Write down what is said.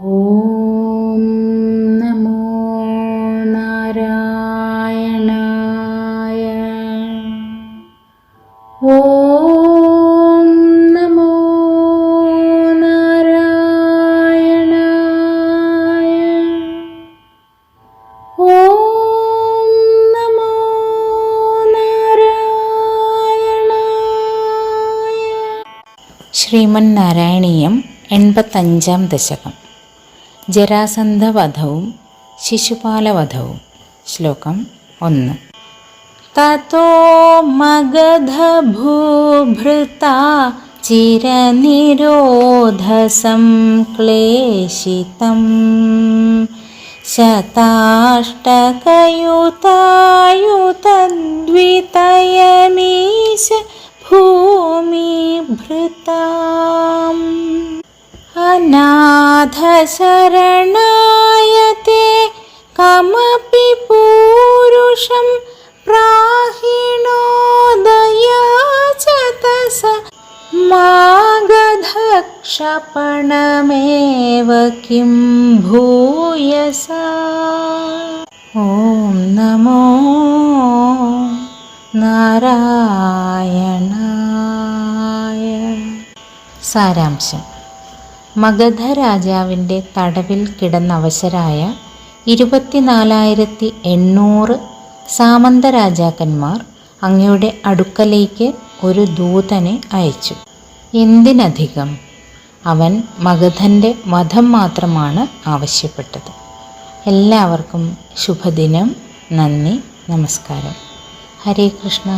ഓം നമോ നാരായണായ. ഓം നമോ നാരായണായ. ഓം നമോ നാരായണായ. ശ്രീമൻ നാരായണീയം എൺപത്തഞ്ചാം ദശകം. ജരാസന്ധവധവും ശിശുപാലവധവും ശ്ലോകം ഒന്ന് തതോ മഗധഭൂഭൃത ചിരനിരോധസംക്ലേശിതം ശതാഷ്ടകയുതായുതദ്വിതയമീശ ഭൂമിഭൃതാം अनाथशरणाय ते कमपि पूरुषं प्राहिणोदयाचतस मागधक्षपणमेव किं भूयसा ॐ नमो നാരായണായ സാരാംശം മഗധ രാജാവിന്റെ തടവിൽ കിടന്നവശരായ ഇരുപത്തിനാലായിരത്തി എണ്ണൂറ് സാമന്ത രാജാക്കന്മാർ അങ്ങയുടെ അടുക്കലേക്ക് ഒരു ദൂതനെ അയച്ചു. എന്തിനധികം? അവൻ മഗധന്റെ വധം മാത്രമാണ് ആവശ്യപ്പെട്ടത്. എല്ലാവർക്കും ശുഭദിനം നന്ദി നമസ്കാരം. ഹരേ കൃഷ്ണ.